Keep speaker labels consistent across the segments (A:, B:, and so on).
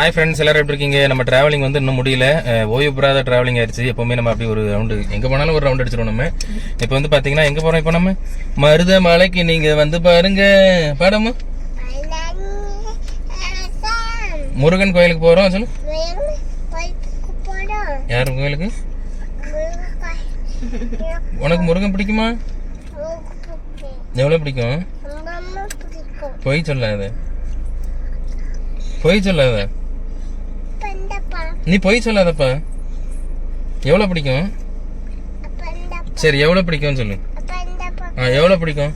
A: Hi friends எல்லாரும் எப்படி இருக்கீங்க? நம்ம டிராவலிங் வந்து இன்னும் முடியல. ஓய்வு பெறாத டிராவலிங் ஆயிடுச்சு. எப்பவுமே நம்ம அப்படி ஒரு ரவுண்டு எங்க போனாலும் ஒரு ரவுண்ட் அடிச்சிருவோம் நம்ம. இப்போ வந்து பாத்தீங்கன்னா எங்க போறோம் இப்போ நம்ம? மருத மலைக்கு நீங்க வந்து பாருங்க. பாடமா முருகன் கோயிலுக்கு போறோம் சொல்லு. யார் கோயிலுக்கு? உனக்கு முருகன் பிடிக்குமா? எவ்வளவு பிடிக்கும்? பொய் சொல்லாத. பொய் சொல்லாத. நீ பொய் சொல்லாதப்பா. எவ்வளவு பிடிக்கும்? சரி எவ்வளவு பிடிக்கும்னு சொல்லு. ஆ எவ்வளவு பிடிக்கும்?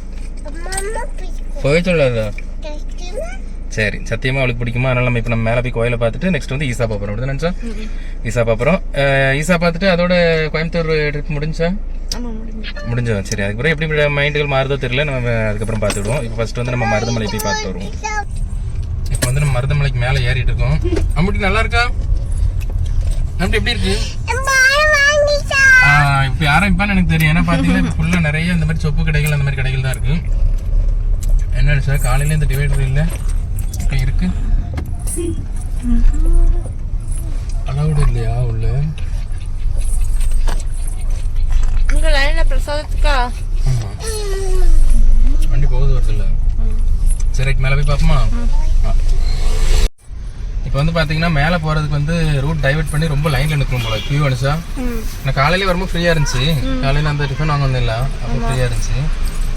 A: பொய் சொல்லாத? சரி சத்தியமா அவளுக்கு பிடிக்குமா? அதனால நம்ம இப்போ நம்ம மேலே போய் கோயிலை பார்த்துட்டு நெக்ஸ்ட் வந்து ஈசா பாப்பறோம் அப்படி நினச்சா ஈசா பாப்பறோம் ஈசா பார்த்துட்டு அதோட கோயம்புத்தூர் ட்ரிப் முடிஞ்சா? முடிஞ்சதா? சரி அதுக்கப்புறம் எப்படி மைண்டுகள் மாறுதோ தெரியல. நம்ம அதுக்கப்புறம் பார்த்துடுவோம் இப்போ ஃபர்ஸ்ட் வந்து நம்ம மருதமலை போய் பார்த்துட்டு வருவோம். இப்போ வந்து நம்ம மருதமலைக்கு மேலே ஏறிட்டு இருக்கோம். அம்புட்டி நல்லா இருக்கா? அம்புட்டி எப்படி இருக்கு? ஆ, இப்போ ஆரம்பிப்பான்னு எனக்கு தெரியும். ஏன்னா பார்த்தீங்கன்னா இப்போ ஃபுல்லாக நிறைய இந்த மாதிரி சொப்பு கடைகள் அந்த மாதிரி கடைகள் தான் இருக்கு. என்ன சார் காலையில இந்த டிவைடர் இல்லை? இப்போ இருக்கு. அலவுடு இல்லையா உள்ள?
B: உங்க லைன்ல பிரசாதத்துக்கா?
A: வண்டி போகுது வருது இல்ல சரி மேலே போய் பார்ப்போமா? இப்போ வந்து பாத்தீங்கன்னா மேலே போறதுக்கு வந்து ரூட் டைவர்ட் பண்ணி ரொம்ப லைன்ல நிற்கணும் போல. கியூ அனுசா. நான் காலையில வரும்போது ஃப்ரீயா இருந்துச்சு. காலையில அந்த டிஃபன் வாங்க வந்தில்ல அப்போ ஃப்ரீயா இருந்துச்சு.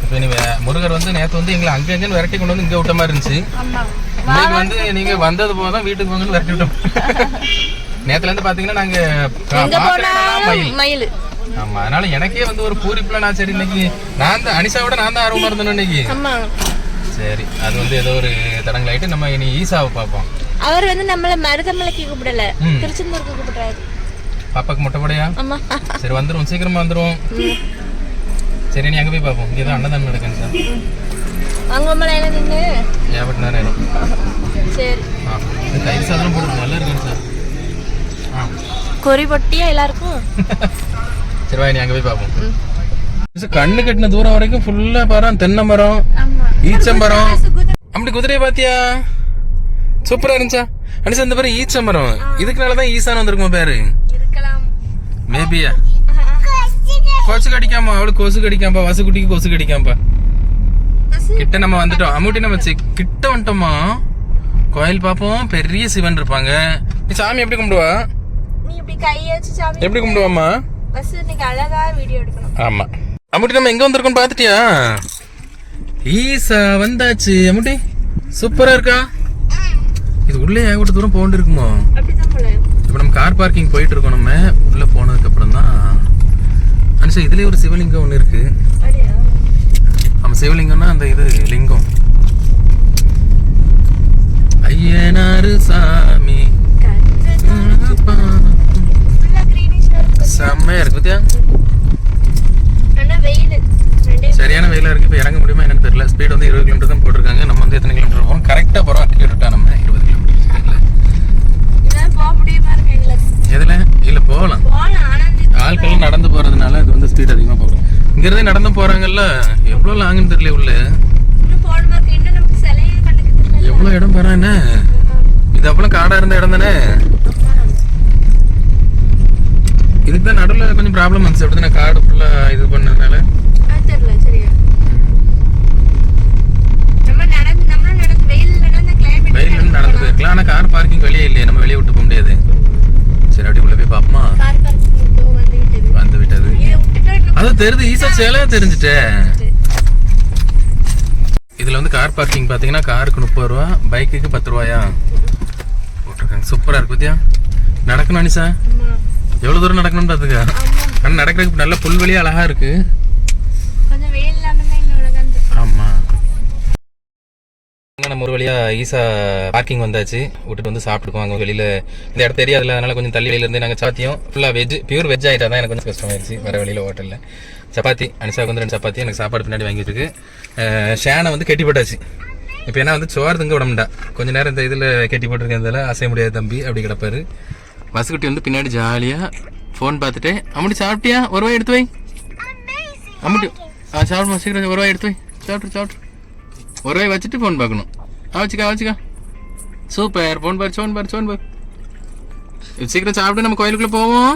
A: இப்போ நீ முருகர் வந்து நேத்து வந்து எங்களை அங்க எங்கன்னு விரட்டி கொண்டு வந்து இங்க விட்ட மாதிரி இருந்துச்சு. இன்னைக்கு வந்து நீங்க வந்தது போதும் வீட்டுக்கு போங்கன்னு விரட்டி விட்டோம். நேத்துல இருந்து பாத்தீங்கன்னா நாங்க மயில். ஆமா அதனால எனக்கே வந்து ஒரு பூரிப்புல நான் சரி இன்னைக்கு நான் தான் அனிஷாவோட நான் தான் ஆர்வமா இருந்தேன் இன்னைக்கு. சரி அது வந்து ஏதோ ஒரு தடங்களாயிட்டு நம்ம இனி ஈசாவை பார்ப்போம்.
B: அவர் வந்து நம்மள மருதமலைக்கு கூப்பிடல. திருச்செந்தூருக்கு கூப்பிடுறாரு.
A: பாப்பாக்கு முட்டைப்படையா
B: ஆமா.
A: சரி வந்துரும். சீக்கிரமா வந்துரும். சரி நீ அங்க போய் பார்ப்போம் இங்கே தான் அன்னதானம் நடக்குன்னு சார்
B: அங்க மலையில நின்று?
A: ஏபட்டு நேரம்
B: சரி.
A: இது தயிர் சாதனம் போடுறது நல்லா இருக்குன்னு சார்.
B: கொறி பொட்டியா எல்லாருக்கும்?
A: சரி வா நீ அங்க போய் பார்ப்போம் இது கண்ணு கட்டின தூரம் வரைக்கும் ஃபுல்லா பாரு தென்னை மரம் ஈச்சம்பரம் அப்படி குதிரையை பாத்தியா? சூப்பரா இருந்துச்சா? அனிசா இந்த பேரு ஈச்சம்பரம் இதுக்குனாலதான் ஈசான் வந்திருக்குமா பேரு? மேபியா கொசு கடிக்காம அவளுக்கு கொசு கடிக்காம்பா வசுக்குட்டிக்கு கொசு கடிக்காம்பா. கிட்ட நம்ம வந்துட்டோம். அம்முட்டி நம்ம கிட்ட வந்துட்டோமா? கோயில் பார்ப்போம் பெரிய சிவன் இருப்பாங்க. நீ சாமி எப்படி கும்பிடுவா? எப்படி கும்பிடுவாமா ஆமா. அம்முட்டி நம்ம எங்க வந்திருக்கோம் பாத்துட்டியா ஈசா வந்தாச்சு. அம்முட்டி சூப்பரா இருக்கா? இது உள்ளே ஏகப்பட்ட தூரம்
B: அப்படிதான் போல
A: இப்போ நம்ம கார் பார்க்கிங் போயிட்டு இருக்கோம் நம்ம. உள்ள போனதுக்கு அப்புறம் தான் அனுஷா இதுலயே ஒரு சிவலிங்கம் ஒன்று இருக்கு. நம்ம சிவலிங்கம்னா அந்த இது லிங்கம். ஐயனாரு சாமி. செம்மையா இருக்கு பத்தியா? சரியான வெயிலா இருக்கு. இப்போ இறங்க முடியுமா என்னன்னு தெரியல. ஸ்பீட் வந்து இருபது கிலோமீட்டர் தான் போட்டிருக்காங்க. நம்ம வந்து எத்தனை கிலோமீட்டர் போகிறோம் கரெக்டாக போகிறோம் டிக்கெட் விட்டா நம்ம இருபது கிலோமீட்டர் ஸ்பீடில்
B: இதெல்லாம் போக முடியுமா இருக்கு எங்களுக்கு
A: எதுல இல்ல போகலாம்
B: போலாம் ஆனா இந்த
A: ஆட்கள் நடந்து போறதுனால அது வந்து ஸ்பீட் அதிகமா போகும். இங்கிருந்தே நடந்து போறாங்கல்ல எவ்வளவு லாங்குன்னு தெரியல உள்ள. எவ்வளவு இடம் பாரு என்ன? இது அப்பெல்லாம் காடா இருந்த இடம் தானே இதுக்கு தான் நடுவில் கொஞ்சம் ப்ராப்ளம் வந்துச்சு. அப்படி நான் காடு ஃபுல்லா இது பண்ணதுனால
B: அது தெரியல சரியா நம்ம நடந்து நம்மளும் நடந்து வெயில் நடந்த கிளைமேட்
A: வெயில இருந்து நடந்து போயிருக்கலாம் ஆனா கார் பார்க்கிங் வெளியே இல்லையே நம்ம வெளியே விட்டு போக முடியாது சரி அப்படியே உள்ள போய் பாப்போமா
B: கார் பார்க்கிங் வந்து விட்டது
A: வந்து விட்டது
B: இதை விட்டுட்டா இன்னும்
A: அது தெரியுது ஈசா சேலை தெரிஞ்சுட்டே? இதுல வந்து கார் பார்க்கிங் பாத்தீங்கன்னா காருக்கு முப்பது ரூபா பைக்குக்கு பத்து ரூபாயா? போட்டிருக்காங்க. சூப்பரா இருக்கு பத்தியா? நடக்கணும் அனிசா எவ்வளவு தூரம் நடக்கணும்னு பாத்துக்க.
B: ஆமா.
A: ஆனா நடக்கிறதுக்கு நல்ல புல்வெளி அழகா இருக்கு
B: கொஞ்சம் வெயில் இல்லாம தான் இன்னும் அழகா இருந்துச்சு
A: ஆமா வழியாக ஈஸா பார்க்கிங் வந்தாச்சு. விட்டுட்டு வந்து சாப்பிட்டுக்கோம் அங்கே வெளியில் இந்த இடம் தெரியாதுல அதனால கொஞ்சம் தள்ளி வெளியிலேருந்து நாங்கள் நாங்க ஃபுல்லாக வெஜ் பியூர் வெஜ் ஆகிட்டா தான் எனக்கு கொஞ்சம் கஷ்டமாயிருச்சு. வர வழியில் ஹோட்டலில் சப்பாத்தி அனிஷாவுக்கு வந்து ரெண்டு சப்பாத்தி எனக்கு சாப்பாடு பின்னாடி வாங்கிட்டு ஷேனை வந்து கெட்டிப்பட்டாச்சு இப்போ ஏன்னா வந்து சோறு தங்க விட கொஞ்ச நேரம் இந்த இதில் கெட்டி போட்டிருக்கிறதால அசைய முடியாது தம்பி அப்படி கிடப்பாரு. வசுக்குட்டி வந்து பின்னாடி ஜாலியாக ஃபோன் பார்த்துட்டு அம்முட்டி சாப்பிட்டியா? ஒரு ரூபாய் எடுத்து வை. அம்முட்டி ஆ சாப்பிடுமா சீக்கிரம் ஒரு ரூபாய் எடுத்து வை. சாப்பிட்டு சாப்பிட்டு ஒரு ரூபாய் வச்சுட்டு ஃபோன் பார்க்கணும். ஆ வச்சுக்கா சூப்பர். போன் பார் சோன் பார் சோன் பார். சீக்கிரம் சாப்பிட்டு நம்ம கோயிலுக்குள்ள போவோம்.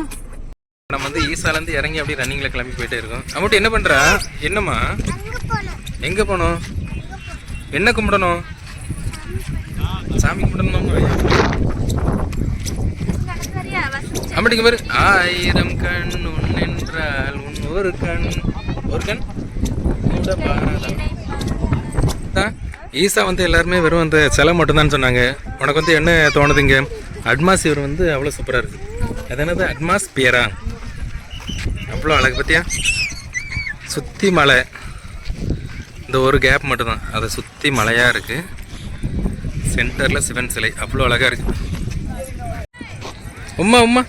A: நம்ம வந்து ஈசாலேருந்து இறங்கி அப்படியே ரன்னிங்கில் கிளம்பி போயிட்டே இருக்கோம். அமௌண்ட் என்ன பண்ணுறா என்னம்மா? எங்கே போகணும் என்ன கும்பிடணும்? சாமி கும்பிடணும்?
B: சரியா
A: பேர். பாரு ஆயிரம் கண் உன் என்றால் உன் ஒரு கண். ஒரு கண்? மூட பாராதா. தான் ஈசா வந்து எல்லாருமே வெறும் அந்த சிலை மட்டும்தான் சொன்னாங்க. உனக்கு வந்து என்ன தோணுதுங்க இவர் வந்து அவ்வளோ சூப்பராக இருக்குது அது என்னது? அட்மாஸ்பியரா? அவ்வளோ அழகு பார்த்தியா சுற்றி மலை. இந்த ஒரு கேப் மட்டும்தான். அதை சுற்றி மலையாக இருக்குது சென்டரில் சிவன் சிலை. அவ்வளோ அழகாக இருக்குது உம்மா உம்மா.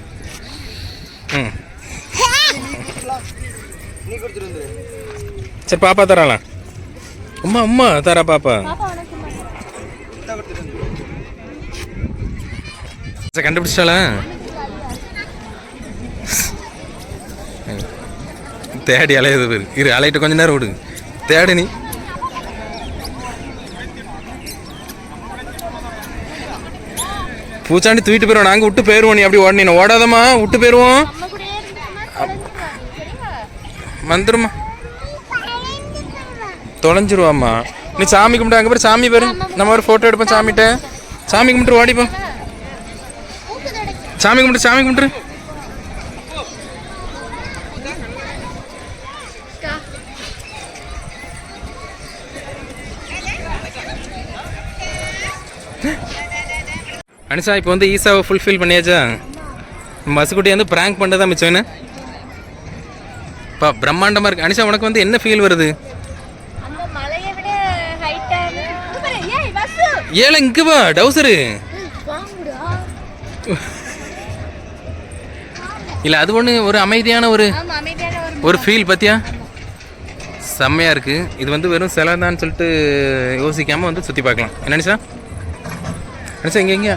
A: ம். சரி பாப்பா தராங்களா உம்மா தரா பாப்பா. சரி, கண்டுபிடிச்சிட்டாளா? தேடி அலையுது பேரு. இரு அலையிட்டு கொஞ்ச நேரம் விடு தேடு நீ. பூச்சாண்டி தூக்கிட்டு போயிடுவோம் நாங்கள் விட்டு போயிடுவோம் நீ அப்படி ஓடனீ ஓடாதம்மா விட்டு போயிடுவோம்
B: நம்ம
A: தொலைஞ்சிருவாம்மா. நீ சாமி கும்பிட்டு அங்கே போய் சாமி பேர். நம்ம ஒரு ஃபோட்டோ எடுப்போம் சாமிகிட்ட. சாமி கும்பிட்டு ஓடிப்போம் சாமி கும்பிட்டு சாமி கும்பிட்டு அனிஷா இப்போ வந்து ஈஸாவை ஃபுல்ஃபில் பண்ணியாச்சா? மசுக்குட்டி வந்து ப்ராங்க் பண்ணதான் மிச்சம் என்ன? பிரம்மாண்டமாக இருக்குது அனிஷா உனக்கு வந்து என்ன ஃபீல் வருது? ஏல இங்க வா டவுசரு. இல்லை அது ஒன்று ஒரு அமைதியான ஒரு
B: ஒரு
A: ஃபீல் பார்த்தியா செம்மையாக இருக்குது இது வந்து வெறும் சிலை தான் சொல்லிட்டு யோசிக்காமல் வந்து சுற்றி பார்க்கலாம். என்ன நினச்சா நினச்சா இங்கே எங்கே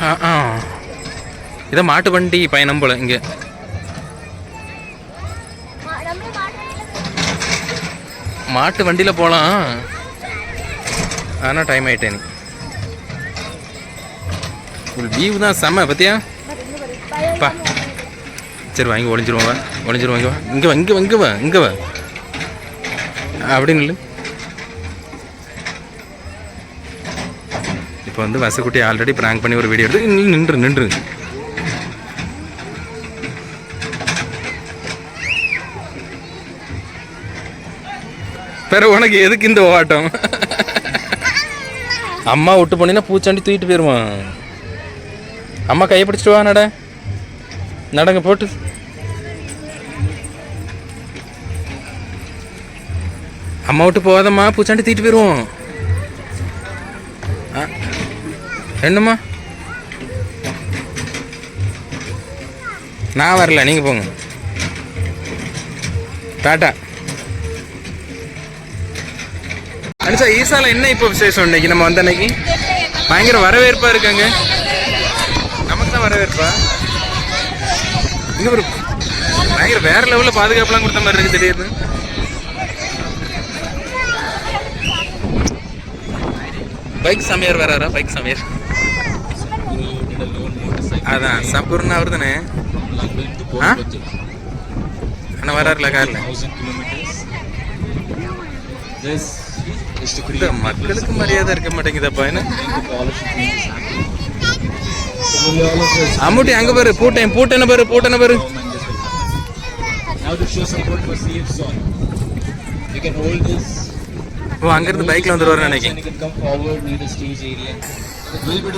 A: ஆ ஆ. இதை மாட்டு வண்டி பயணம் போல் இங்கே. மாட்டு வண்டியில் போகலாம் ஆனால் டைம் ஆகிட்டேன் நீ. ஃபுல் வியூ தான் செம்ம பார்த்தியா பா. சரி வாங்கி ஒளிஞ்சிருவோம் வா. ஒளிஞ்சிருவோம் வா. இங்கே வா இங்கே வா இங்கே வா இங்கே வா. அப்படின்னு இல்லை இப்போ வந்து வசக்குட்டி ஆல்ரெடி ப்ராங்க் பண்ணி ஒரு வீடியோ எடுத்து நின்று நின்று. பிற உனக்கு எதுக்கு இந்த ஓட்டம்? அம்மா விட்டு போனீங்கன்னா பூச்சாண்டி தூக்கிட்டு போயிடுவான் அம்மா கையை பிடிச்சிட்டு வா நட. நடங்க போட்டு. அம்மா விட்டு போகாதம்மா பூச்சாண்டி தூக்கிட்டு போயிடுவோம் ஆ, என்னம்மா? நான் வரல நீங்கள் போங்க. டாட்டா அனுஷா ஈசால என்ன இப்போ விசேஷம் இன்னைக்கு நம்ம வந்த அன்னைக்கு? பயங்கர வரவேற்பா இருக்காங்க. நமக்கு தான் வரவேற்பா. இங்க ஒரு பயங்கர வேற லெவல்ல பாதுகாப்புலாம் கொடுத்த மாதிரி இருக்கு தெரியுது பைக் சமையர் வராரா? பைக் சமையர். அதான் சப்பூர்னு அவர் தானே அண்ணா வராருல கார்ல?
C: This
A: இந்த மக்களுக்கு மரியாதை இருக்க மாட்டேங்குதப்பா என்ன அம்முட்டி அங்க பாரு பூட்டேன் பூட்டன பாரு பூட்டன பாரு ஓ அங்கிருந்து பைக்ல வந்துருவாரு நினைக்கிறேன்
C: We'll be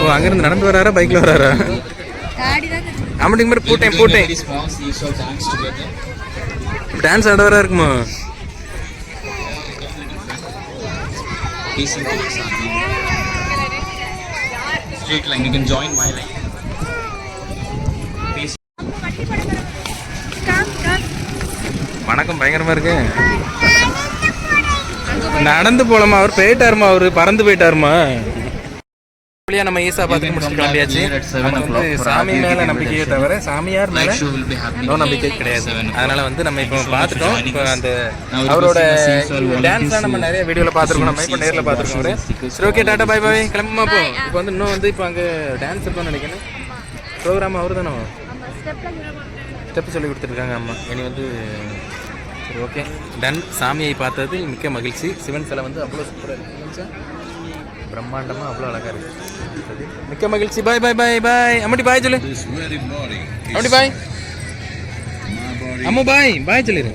A: ஓ அங்கிருந்து நடந்து வராரா பைக்ல வராரா
C: We'll be
A: பூட்டேன் பூட்டேன். டான்ஸ் ஆட வரா இருக்குமா. வணக்கம் பயங்கரமா இருக்கு நடந்து போலாமா அவர் போயிட்டாருமா அவரு பறந்து போயிட்டாருமா வழியா நம்ம ஈசா பார்த்து முடிச்சுட்டு கிளம்பியாச்சு வந்து சாமி மேல நம்பிக்கையே தவிர சாமியார் மேல. நோ நம்பிக்கை கிடையாது. அதனால வந்து நம்ம இப்போ பார்த்துட்டோம். இப்போ அந்த அவரோட டான்ஸ்லாம் நம்ம நிறைய வீடியோவில் பார்த்துருக்கோம். நம்ம இப்போ நேரில் பார்த்துருக்கோம் சரி ஓகே டாட்டா பாய் பாய் கிளம்புமா இப்போ இப்போ வந்து இன்னும் வந்து இப்போ அங்கே டான்ஸ் இருக்கும்னு நினைக்கிறேன் ப்ரோக்ராம் அவர் தானே ஸ்டெப்பு சொல்லி கொடுத்துருக்காங்க அம்மா இனி வந்து சரி ஓகே டன் சாமியை பார்த்ததில் மிக்க மகிழ்ச்சி. சிவன் சிலை வந்து அவ்வளோ சூப்பராக இருக்கு. பிரம்மாண்டமாக அவ்வளோ அழகாக இருக்கு. சரி. மிக்க மகிழ்ச்சி. பாய் பாய் பாய் பாய் அம்மாடி பாய் சொல்லு. அம்மாடி பாய் அம்மு பாய் பாய் சொல்லிடு